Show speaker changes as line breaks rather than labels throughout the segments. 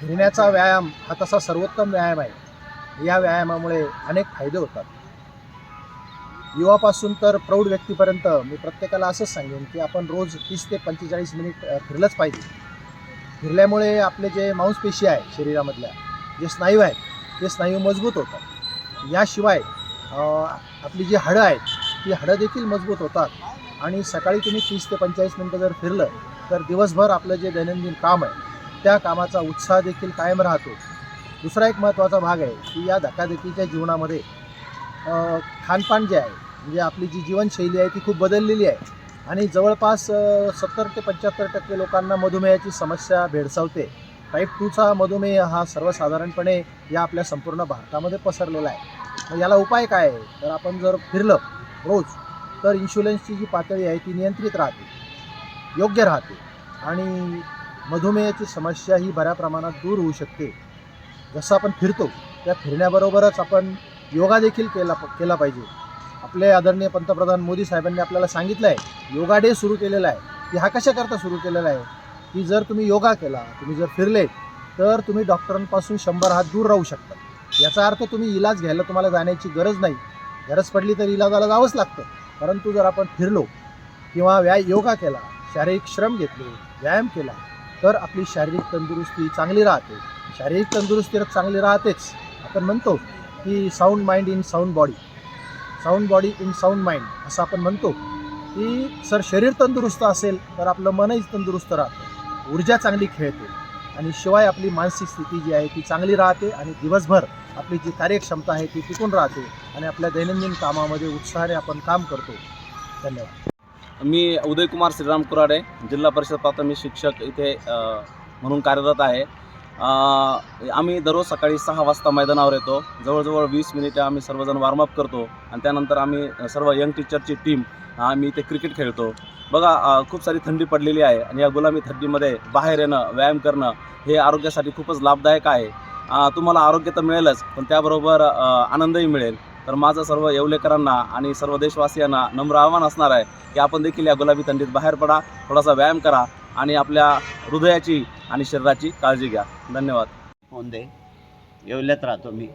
फिरण्याचा व्यायाम हा तसा सर्वोत्तम व्यायाम आहे. या व्यायामामुळे अनेक फायदे होतात. युवापासून तर प्रौढ व्यक्तीपर्यंत मी प्रत्येकाला असंच सांगेन की आपण रोज तीस ते पंचेचाळीस मिनिट फिरलंच पाहिजे. फिरल्यामुळे आपले जे मांसपेशी आहे शरीरामधल्या जे स्नायू आहेत ते स्नायू मजबूत होतात. याशिवाय आपली जी हाडं आहेत ती हाडं देखील मजबूत होतात. आणि सकाळी तुम्ही तीस ते पंचेचाळीस मिनटं जर फिरलं तर दिवसभर आपलं जे दैनंदिन काम आहे त्या कामाचा उत्साह देखील कायम राहतो. दुसरा एक महत्त्वाचा भाग आहे की या धकाधकीच्या जीवनामध्ये खानपान जे आहे म्हणजे आपली जी जीवनशैली आहे ती खूप बदललेली आहे आणि जवळपास सत्तर ते पंच्याहत्तर टक्के लोकांना मधुमेहाची समस्या भेडसावते. टाईप टूचा मधुमेह हा सर्वसाधारणपणे या आपल्या संपूर्ण भारतामध्ये पसरलेला आहे. मग याला उपाय काय आहे? तर आपण जर फिरलं रोज तर इन्शुलन्सची जी पातळी आहे ती नियंत्रित राहते योग्य राहते आणि मधुमेहाची समस्या ही बऱ्या प्रमाणात दूर होऊ शकते. जसं आपण फिरतो त्या फिरण्याबरोबरच आपण योगा देखील केला केला पाहिजे. आपले आदरणीय पंतप्रधान मोदी साहेबांनी आपल्याला सांगितलं आहे योगा डे सुरू केलेला आहे. की हा कशाकरता सुरू केलेला आहे? की जर तुम्ही योगा केला तुम्ही जर फिरले तर तुम्ही डॉक्टरांपासून शंभर हात दूर राहू शकता. याचा अर्थ तुम्ही इलाज घ्यायला तुम्हाला जाण्याची गरज नाही. गरज पडली तर इलाजाला जावंच लागतं. परंतु जर आपण फिरलो किंवा व्याय योगा केला शारीरिक श्रम घेतले व्यायाम केला तर आपली शारीरिक तंदुरुस्ती चांगली राहते. शारीरिक तंदुरुस्ती तर चांगली राहतेच. आपण म्हणतो की sound mind in sound body sound body in sound mind असं आपण म्हणतो. की सर शरीर तंदुरुस्त असेल तर आपलं मनही तंदुरुस्त राहतं. ऊर्जा चांगली खेळते. आणि शिवाय आपली मानसिक स्थिती जी आहे ती चांगली राहते आणि दिवसभर आपली जी कार्यक्षमता आहे ती टिकून राहते आणि आपल्या दैनंदिन कामामध्ये उत्साहाने आपण काम करतो. धन्यवाद.
मी उदयकुमार श्रीराम कुराडे जिल्हा परिषद प्राथमिक शिक्षक इथे म्हणून कार्यरत आहे. आम्ही दररोज सकाळी सहा वाजता मैदानावर येतो. जवळजवळ वीस मिनिटं आम्ही सर्वजण वॉर्मअप करतो आणि त्यानंतर आम्ही सर्व यंग टीचरची टीम आम्ही इथे क्रिकेट खेळतो. बघा खूप सारी थंडी पडलेली आहे आणि या गुलामी थंडीमध्ये बाहेर येणं व्यायाम करणं हे आरोग्यासाठी खूपच लाभदायक आहे. तुम्हाला आरोग्य तर मिळेलच पण त्याबरोबर आनंदही मिळेल. तर माझं सर्व येवलेकरांना आणि सर्व देशवासियांना नम्र आव्हान असणार आहे की आपण देखील या गुलाबी थंडीत बाहेर पडा थोडासा व्यायाम करा आणि आपल्या हृदयाची आणि शरीराची काळजी घ्या. धन्यवाद.
होंदे येवल्यात राहतो मी.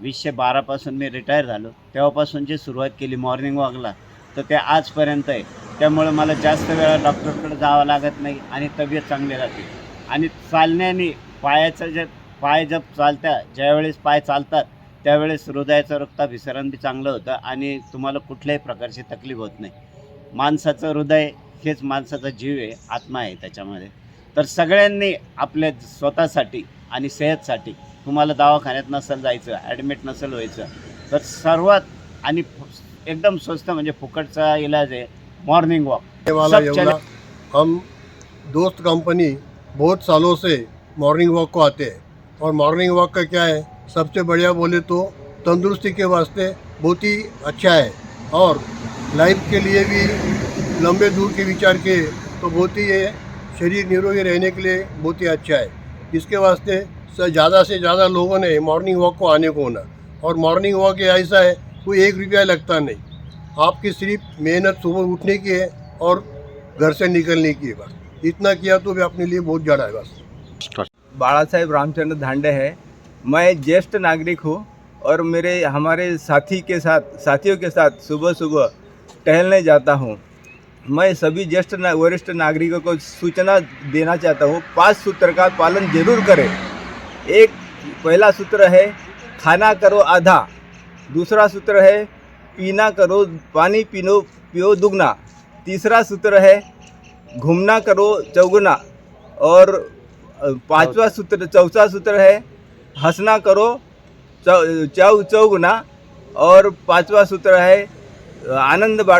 वीसशे बारापासून मी रिटायर झालो. तेव्हापासून जी सुरुवात केली मॉर्निंग वॉकला तर ते आजपर्यंत आहे. त्यामुळे मला जास्त वेळा डॉक्टरकडे जावं लागत नाही आणि तब्येत चांगली राहते. आणि चालण्याने पायाचं जे पाय जर चालत्या ज्यावेळेस पाय चालतात त्यावेळेस हृदयाचं रक्ताभिसरण बी चांगलं होतं आणि तुम्हाला कुठल्याही प्रकारची तकलीफ होत नाही. माणसाचं हृदय हेच माणसाचा जीव आहे आत्मा आहे त्याच्यामध्ये. तर सगळ्यांनी आपल्या स्वतःसाठी आणि सेहतसाठी तुम्हाला दवाखान्यात नसेल जायचं ॲडमिट नसेल व्हायचं तर सर्वात आणि एकदम स्वस्त म्हणजे फुकटचा इलाज आहे मॉर्निंग वॉक
हम दोस्त कंपनी बहुत सालों से मॉर्निंग वॉक को आते हैं। और मॉर्निंग वॉक का क्या है? सबसे बढ़िया बोले तो तंदुरुस्ती के वास्ते बहुत ही अच्छा है। और लाइफ के लिए भी लंबे दूर के विचार के तो बहुत ही ये शरीर निरोगी रहने के लिए बहुत ही अच्छा है। इसके वास्ते ज़्यादा से ज़्यादा लोगों ने मॉर्निंग वॉक को आने को होना और मॉर्निंग वॉक ऐसा है, कोई एक रुपया लगता नहीं। आपकी सिर्फ़ मेहनत सुबह उठने की है और घर से निकलने की है बस। इतना किया तो भी अपने लिए बहुत ज़्यादा है बस।
बाला साहेब रामचंद्र धांडे है। मैं ज्येष्ठ नागरिक हूँ और मेरे हमारे साथी के साथ साथियों के साथ सुबह सुबह टहलने जाता हूँ। मैं सभी ज्येष्ठ ना, वरिष्ठ नागरिकों को सूचना देना चाहता हूँ पाँच सूत्र का पालन ज़रूर करें। एक पहला सूत्र है खाना करो आधा। दूसरा सूत्र है पीना करो पानी पीनो पियो दुगना। तीसरा सूत्र है घूमना करो चौगुना। और पांचवा सूत्र चौथा सूत्र है हंसना करो चौ चौ चौगुना। और पांचवा सूत्र है आनंद बाट।